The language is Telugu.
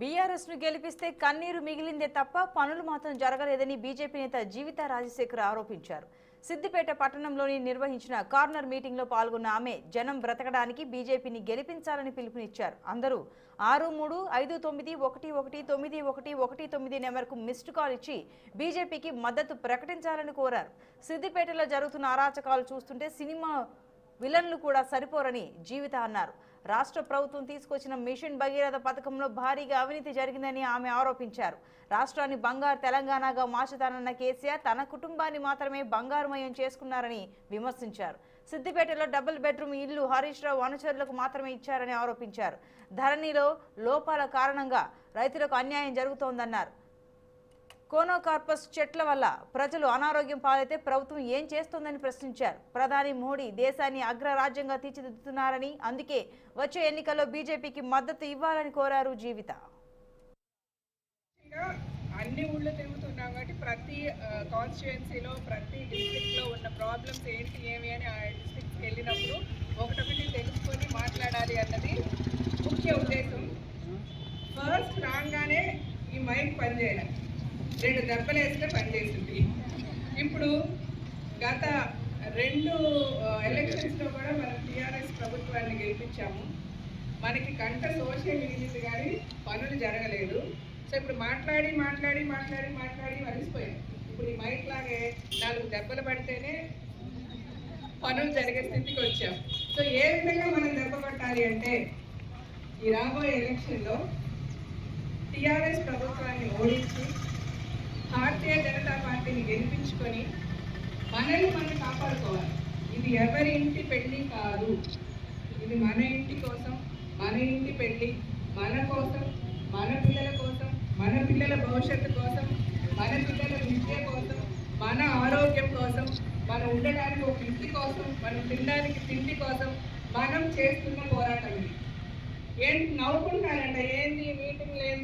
బీఆర్ఎస్ను గెలిపిస్తే కన్నీరు మిగిలిందే తప్ప పనులు మాత్రం జరగలేదని బీజేపీ నేత జీవిత రాజశేఖర్ ఆరోపించారు. సిద్దిపేట పట్టణంలోని నిర్వహించిన కార్నర్ మీటింగ్లో పాల్గొన్న ఆమె జనం బ్రతకడానికి బీజేపీని గెలిపించాలని పిలుపునిచ్చారు. అందరూ ఆరు మూడు ఐదు తొమ్మిది ఒకటి ఒకటి తొమ్మిది ఒకటి ఒకటి తొమ్మిది నెంబర్కు మిస్డ్ కాల్ ఇచ్చి బీజేపీకి మద్దతు ప్రకటించాలని కోరారు. సిద్దిపేటలో జరుగుతున్న అరాచకాలు చూస్తుంటే సినిమా విలన్లు కూడా సరిపోరని జీవిత అన్నారు. రాష్ట్ర ప్రభుత్వం తీసుకొచ్చిన మిషన్ భగీరథ పథకంలో భారీగా అవినీతి జరిగిందని ఆమె ఆరోపించారు. రాష్ట్రాన్ని బంగారు తెలంగాణగా మార్చుతానన్న కేసీఆర్ తన కుటుంబాన్ని మాత్రమే బంగారుమయం చేసుకున్నారని విమర్శించారు. సిద్దిపేటలో డబుల్ బెడ్రూమ్ ఇల్లు హరీష్ రావు అనుచరులకు మాత్రమే ఇచ్చారని ఆరోపించారు. ధరణిలో లోపాల కారణంగా రైతులకు అన్యాయం జరుగుతోందన్నారు. కోనోకార్పస్ చెట్ల వల్ల ప్రజలు అనారోగ్యం పాలైతే ప్రభుత్వం ఏం చేస్తోందని ప్రశ్నించారు. ప్రధాని మోడీ దేశాన్ని అగ్రరాజ్యంగా తీర్చిదిద్దుతున్నారని అందుకే వచ్చే ఎన్నికల్లో బీజేపీకి మద్దతు ఇవ్వాలని కోరారు జీవిత. అన్ని ఊళ్ళో తిరుగుతున్నాం కాబట్టి ప్రతి కాన్స్టిట్యుయెన్సీలో ప్రతి డిస్ట్రిక్ట్లో ఉన్న ప్రాబ్లమ్స్ ఏంటి ఏమి అని ఆ డిస్ట్రిక్ట్కి వెళ్ళినప్పుడు ఒకటొకటి తెలుసుకొని మాట్లాడాలి అన్నది ముఖ్య ఉద్దేశం. ఫస్ట్ రాగానే ఈ మైండ్ పనిచేయడం. రెండు దెబ్బలు వేస్తే పనిచేసింది. ఇప్పుడు గత రెండు ఎలక్షన్స్లో కూడా మనం టీఆర్ఎస్ ప్రభుత్వాన్ని గెలిపించాము. మనకి కంట సోషల్ మిగిలింది కానీ పనులు జరగలేదు. సో ఇప్పుడు మాట్లాడి మాట్లాడి మాట్లాడి మాట్లాడి మరిసిపోయాం. ఇప్పుడు ఈ మైక్ లాగే నాలుగు దెబ్బలు పడితేనే పనులు జరిగే స్థితికి వచ్చాం. సో ఏ విధంగా మనం దెబ్బ పట్టాలి అంటే ఈ రాబోయే ఎలక్షన్లో టీఆర్ఎస్ ప్రభుత్వాన్ని ఓడించి భారతీయ జనతా పార్టీని గెలిపించుకొని మనల్ని మనం కాపాడుకోవాలి. ఇది ఎవరి ఇంటి పెళ్ళి కాదు. ఇది మన ఇంటి కోసం మన ఇంటి పెళ్ళి మన కోసం మన పిల్లల కోసం మన పిల్లల భవిష్యత్తు కోసం మన పిల్లల విద్య కోసం మన ఆరోగ్యం కోసం మనం ఉండడానికి ఒక ఇంటి కోసం మనం తినడానికి తిండి కోసం మనం చేస్తున్న పోరాటం ఇది. ఏంటి నవ్వుకుంటారంట ఏంది మీటింగ్ లేదు